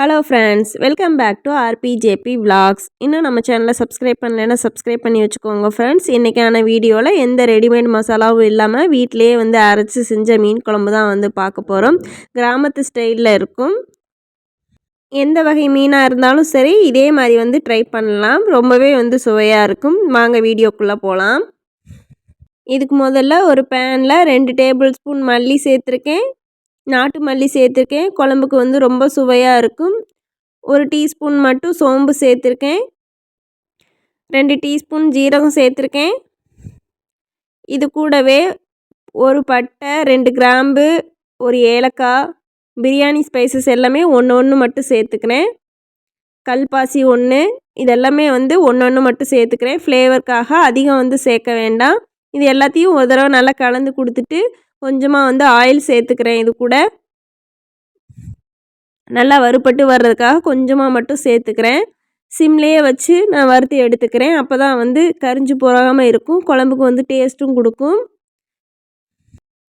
Hello friends welcome back to RPJP vlogs இன்னும் நம்ம சேனலை சப்ஸ்கிரைப் பண்ணலைன்னா சப்ஸ்கிரைப் பண்ணி வச்சுக்கோங்க ஃப்ரெண்ட்ஸ் இன்றைக்கான வீடியோவில் எந்த ரெடிமேட் மசாலாவும் இல்லாமல் வீட்டிலேயே வந்து அரைச்சி செஞ்ச மீன் குழம்பு தான் வந்து பார்க்க போகிறோம் கிராமத்து ஸ்டைலில் இருக்கும். எந்த வகை மீனாக இருந்தாலும் சரி இதே மாதிரி வந்து ட்ரை பண்ணலாம். ரொம்பவே வந்து சுவையாக இருக்கும். வாங்க வீடியோக்குள்ளே போகலாம் இதுக்கு முதல்ல ஒரு பேனில் ரெண்டு டேபிள் ஸ்பூன் மல்லி சேர்த்துருக்கேன். நாட்டு மல்லி சேர்த்துருக்கேன். குழம்புக்கு வந்து ரொம்ப சுவையாக இருக்கும். ஒரு டீஸ்பூன் மட்டும் சோம்பு சேர்த்துருக்கேன். ரெண்டு டீஸ்பூன் ஜீரகம் சேர்த்துருக்கேன். இது கூடவே ஒரு பட்டை ரெண்டு கிராம்பு ஒரு ஏலக்காய் பிரியாணி ஸ்பைசஸ் எல்லாமே ஒன்று ஒன்று மட்டும் சேர்த்துக்கிறேன். கல்பாசி ஒன்று இதெல்லாமே வந்து ஒன்று ஒன்று மட்டும் சேர்த்துக்கிறேன். ஃப்ளேவருக்காக அதிகம் வந்து சேர்க்க வேண்டாம். இது எல்லாத்தையும் ஒரு தடவை நல்லா கலந்து கொடுத்துட்டு கொஞ்சமாக வந்து ஆயில் சேர்த்துக்கிறேன் இது கூட. நல்லா வறுபட்டு வர்றதுக்காக கொஞ்சமாக மட்டும் சேர்த்துக்கிறேன். சிம்லேயே வச்சு நான் வறுத்து எடுத்துக்கிறேன். அப்போ தான் வந்து கரிஞ்சு போகாமல் இருக்கும். குழம்புக்கு வந்து டேஸ்ட்டும் கொடுக்கும்.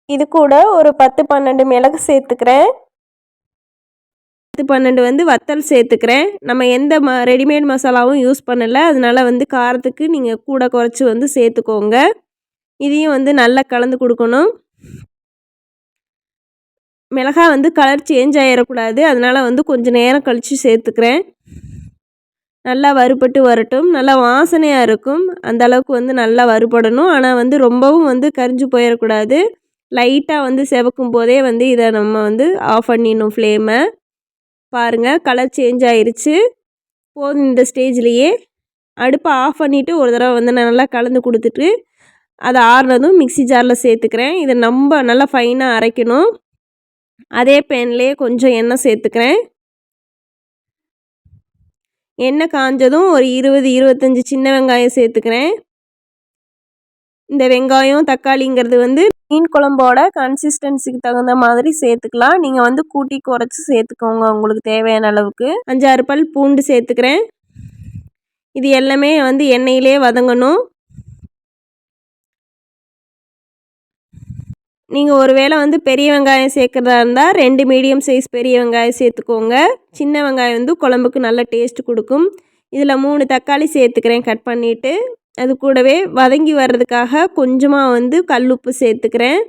இது கூட ஒரு பத்து பன்னெண்டு மிளகு சேர்த்துக்கிறேன். பத்து பன்னெண்டு வந்து வத்தல் சேர்த்துக்கிறேன். நம்ம எந்த ம ரெடிமேட் மசாலாவும் யூஸ் பண்ணலை. அதனால் வந்து காரத்துக்கு நீங்கள் கூட குறைச்சி வந்து சேர்த்துக்கோங்க. இதையும் வந்து நல்லா கலந்து கொடுக்கணும். மிளகாய் வந்து கலர் சேஞ்ச் ஆகிடக்கூடாது அதனால் வந்து கொஞ்சம் நேரம் கழித்து சேர்த்துக்கிறேன். நல்லா வறுபட்டு வரட்டும். நல்லா வாசனையாக இருக்கும். அந்த அளவுக்கு வந்து நல்லா வறுபடணும். ஆனால் வந்து ரொம்பவும் வந்து கரிஞ்சு போயிடக்கூடாது லைட்டாக வந்து செவக்கும் போதே வந்து இதை நம்ம வந்து ஆஃப் பண்ணிடணும் ஃப்ளேமை பாருங்கள் கலர் சேஞ்ச் ஆயிடுச்சு போதும் இந்த ஸ்டேஜ்லேயே அடுப்பை ஆஃப் பண்ணிவிட்டு ஒரு தடவை வந்து நான் நல்லா கலந்து கொடுத்துட்டு அதை ஆறுனதும் மிக்சி ஜாரில் சேர்த்துக்கிறேன். இதை ரொம்ப நல்லா ஃபைனாக அரைக்கணும். அதே பேன்லேயே கொஞ்சம் எண்ணெய் சேர்த்துக்கிறேன். எண்ணெய் காஞ்சதும் ஒரு இருபது இருபத்தஞ்சி சின்ன வெங்காயம் சேர்த்துக்கிறேன். இந்த வெங்காயம் தக்காளிங்கிறது வந்து மீன் குழம்போட கன்சிஸ்டன்சிக்கு தகுந்த மாதிரி சேர்த்துக்கலாம். நீங்கள் வந்து கூட்டி குறைச்சி சேர்த்துக்கோங்க உங்களுக்கு தேவையான அளவுக்கு. அஞ்சாறு பல் பூண்டு சேர்த்துக்கிறேன். இது எல்லாமே வந்து எண்ணெயிலே வதங்கணும். நீங்கள் ஒரு வேளை வந்து பெரிய வெங்காயம் சேர்க்குறதா இருந்தால் ரெண்டு மீடியம் சைஸ் பெரிய வெங்காயம் சேர்த்துக்கோங்க. சின்ன வெங்காயம் வந்து குழம்புக்கு நல்ல டேஸ்ட் கொடுக்கும். இதில் மூணு தக்காளி சேர்த்துக்கிறேன் கட் பண்ணிவிட்டு அது கூடவே வதங்கி வர்றதுக்காக கொஞ்சமாக வந்து கல் உப்பு சேர்த்துக்கிறேன்.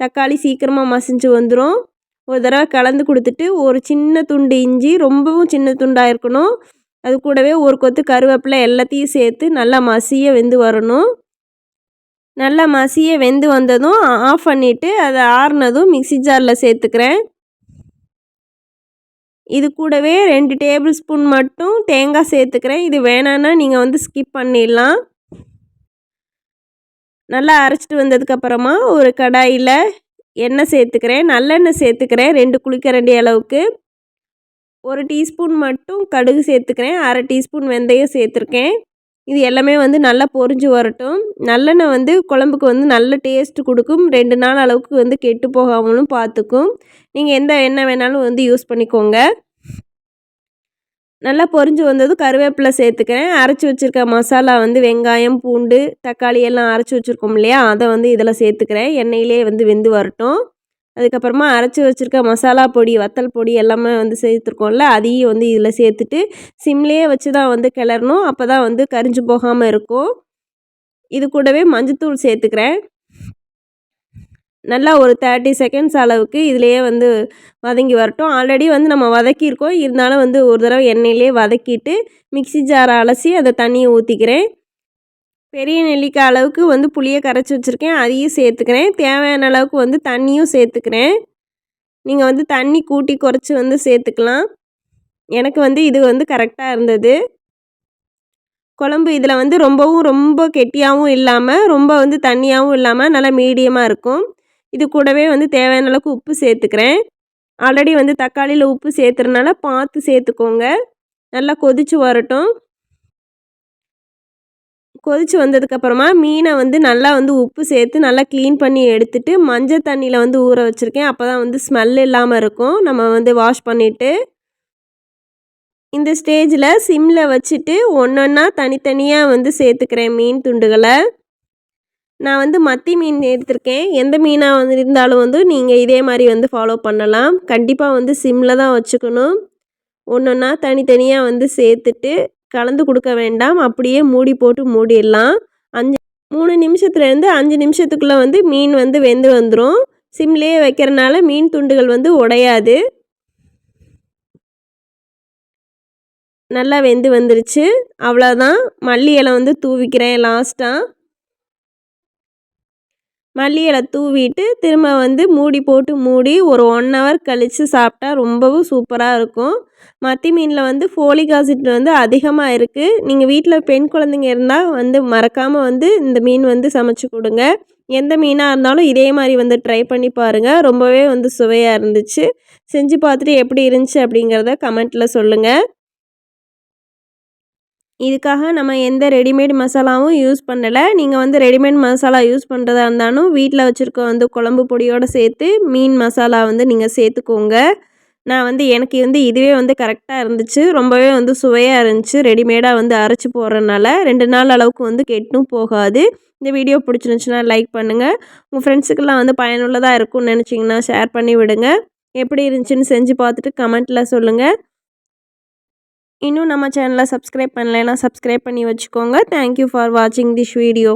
தக்காளி சீக்கிரமாக மசிஞ்சு வந்துடும் ஒரு தடவை கலந்து கொடுத்துட்டு ஒரு சின்ன துண்டு இஞ்சி ரொம்பவும் சின்ன துண்டாக இருக்கணும். அது கூடவே ஒரு கொத்து கருவேப்பிலை எல்லாத்தையும் சேர்த்து நல்லா மசிய வெந்து வரணும். நல்லா மசிய வெந்து வந்ததும் ஆஃப் பண்ணிவிட்டு அதை ஆறுனதும் மிக்சி ஜாரில் சேர்த்துக்கிறேன். இது கூடவே ரெண்டு டேபிள் ஸ்பூன் மட்டும் தேங்காய் சேர்த்துக்கிறேன். இது வேணான்னா நீங்கள் வந்து ஸ்கிப் பண்ணிடலாம். நல்லா அரைச்சிட்டு வந்ததுக்கப்புறமா ஒரு கடாயில் எண்ணெய் சேர்த்துக்கிறேன். நல்லெண்ணெய் சேர்த்துக்கிறேன் ரெண்டு குளிக்கரண்டி அளவுக்கு. ஒரு டீஸ்பூன் மட்டும் கடுகு சேர்த்துக்கிறேன். அரை டீஸ்பூன் வெந்தயம் சேர்த்துருக்கேன். இது எல்லாமே வந்து நல்லா பொரிஞ்சு வரட்டும். நல்லெண்ணெய் வந்து குழம்புக்கு வந்து நல்ல டேஸ்ட்டு கொடுக்கும். ரெண்டு நாள் அளவுக்கு வந்து கெட்டு போகாமலும் பார்த்துக்கும். நீங்கள் எந்த எண்ணெய் வேணாலும் வந்து யூஸ் பண்ணிக்கோங்க. நல்லா பொரிஞ்சு வந்ததும் கருவேப்பிலை சேர்த்துக்கிறேன். அரைச்சி வச்சுருக்க மசாலா வந்து வெங்காயம் பூண்டு தக்காளி எல்லாம் அரைச்சி வச்சுருக்கோம் இல்லையா? அதை வந்து இதில் சேர்த்துக்கிறேன். எண்ணெயிலே வந்து வெந்து வரட்டும். அதுக்கப்புறமா அரைச்சி வச்சுருக்க மசாலா பொடி வத்தல் பொடி எல்லாமே வந்து சேர்த்துருக்கோம்ல அதையும் வந்து இதில் சேர்த்துட்டு சிம்லேயே வச்சு தான் வந்து கிளறணும். அப்போ தான் வந்து கரிஞ்சு போகாமல் இருக்கும். இது கூடவே மஞ்சத்தூள் சேர்த்துக்கிறேன். நல்லா ஒரு தேர்ட்டி செகண்ட்ஸ் அளவுக்கு இதிலையே வந்து வதங்கி வரட்டும். ஆல்ரெடி வந்து நம்ம வதக்கியிருக்கோம். இருந்தாலும் வந்து ஒரு தடவை எண்ணெயிலே வதக்கிட்டு மிக்சி ஜாரை அலசி அதை தண்ணியை ஊற்றிக்கிறேன் பெரிய நெல்லிக்காய் அளவுக்கு வந்து புளியை கரைச்சி வச்சுருக்கேன். அதையும் சேர்த்துக்கிறேன். தேவையான அளவுக்கு வந்து தண்ணியும் சேர்த்துக்கிறேன். நீங்கள் வந்து தண்ணி கூட்டி குறைச்சி வந்து சேர்த்துக்கலாம். எனக்கு வந்து இது வந்து கரெக்டாக இருந்தது. குழம்பு இதில் வந்து ரொம்பவும் ரொம்ப கெட்டியாகவும் இல்லாமல் ரொம்ப வந்து தண்ணியாகவும் இல்லாமல் நல்லா மீடியமாக இருக்கும். இது கூடவே வந்து தேவையான அளவுக்கு உப்பு சேர்த்துக்கிறேன். ஆல்ரெடி வந்து தக்காளியில் உப்பு சேர்த்துறதுனால பார்த்து சேர்த்துக்கோங்க. நல்லா கொதித்து வரட்டும். கொதித்து வந்ததுக்கப்புறமா மீனை வந்து நல்லா வந்து உப்பு சேர்த்து நல்லா க்ளீன் பண்ணி எடுத்துட்டு மஞ்சள் தண்ணியில் வந்து ஊற வச்சுருக்கேன். அப்போ தான் வந்து ஸ்மெல் இல்லாமல் இருக்கும். நம்ம வந்து வாஷ் பண்ணிவிட்டு இந்த ஸ்டேஜில் சிம்மில் வச்சுட்டு ஒன்று ஒன்றா தனித்தனியாக வந்து சேர்த்துக்கிறேன் மீன் துண்டுகளை. நான் வந்து மத்தி மீன் எடுத்திருக்கேன். எந்த மீனாக வந்து இருந்தாலும் வந்து நீங்கள் இதே மாதிரி வந்து ஃபாலோ பண்ணலாம். கண்டிப்பாக வந்து சிம்மில் தான் வச்சுக்கணும். ஒன்று ஒன்றா தனித்தனியாக வந்து சேர்த்துட்டு கலந்து கொடுக்க வேண்டாம். அப்படியே மூடி போட்டு மூடிடலாம். அஞ்சு மூணு நிமிஷத்துலேருந்து அஞ்சு நிமிஷத்துக்குள்ளே வந்து மீன் வந்து வெந்து வந்துடும் சிம்லேயே வைக்கிறனால மீன் துண்டுகள் வந்து உடையாது. நல்லா வெந்து வந்துருச்சு. அவ்வளோதான் மல்லி இலை வந்து தூவிக்கிறேன் லாஸ்ட்டாக மல்லி இலை தூவிட்டு திரும்ப வந்து மூடி போட்டு மூடி ஒரு ஒன் ஹவர் கழித்து சாப்பிட்டா ரொம்பவும் சூப்பராக இருக்கும். மத்தி மீனில் வந்து ஃபோலிக் ஆசிட் வந்து அதிகமாக இருக்குது நீங்கள் வீட்டில் பெண் குழந்தைங்க இருந்தால் வந்து மறக்காமல் வந்து இந்த மீன் வந்து சமைச்சு கொடுங்க. எந்த மீனாக இருந்தாலும் இதே மாதிரி வந்து ட்ரை பண்ணி பாருங்கள் ரொம்பவே வந்து சுவையாக இருந்துச்சு. செஞ்சு பார்த்துட்டு எப்படி இருந்துச்சு அப்படிங்கிறத கமெண்ட்டில் சொல்லுங்கள் இதுக்காக நம்ம எந்த ரெடிமேட் மசாலாவும் யூஸ் பண்ணலை. நீங்கள் வந்து ரெடிமேட் மசாலா யூஸ் பண்ணுறதா இருந்தாலும் வீட்டில் வச்சுருக்க வந்து குழம்பு பொடியோடு சேர்த்து மீன் மசாலா வந்து நீங்கள் சேர்த்துக்கோங்க. நான் வந்து எனக்கு வந்து இதுவே வந்து கரெக்டாக இருந்துச்சு. ரொம்பவே வந்து சுவையாக இருந்துச்சு. ரெடிமேடாக வந்து அரைச்சி போடுறதுனால ரெண்டு நாள் அளவுக்கு வந்து கெட்டும் போகாது. இந்த வீடியோ பிடிச்சிருந்துச்சுன்னா லைக் பண்ணுங்கள் உங்கள் ஃப்ரெண்ட்ஸுக்கெல்லாம் வந்து பயனுள்ளதாக இருக்கும்னு நினச்சிங்கன்னா ஷேர் பண்ணி விடுங்க. எப்படி இருந்துச்சுன்னு செஞ்சு பார்த்துட்டு கமெண்ட்டில் சொல்லுங்கள் இன்னும் நம்ம சேனலை சப்ஸ்கிரைப் பண்ணலைன்னா சப்ஸ்கிரைப் பண்ணி வச்சுக்கோங்க. தேங்க்யூ ஃபார் வாட்சிங் திஸ் வீடியோ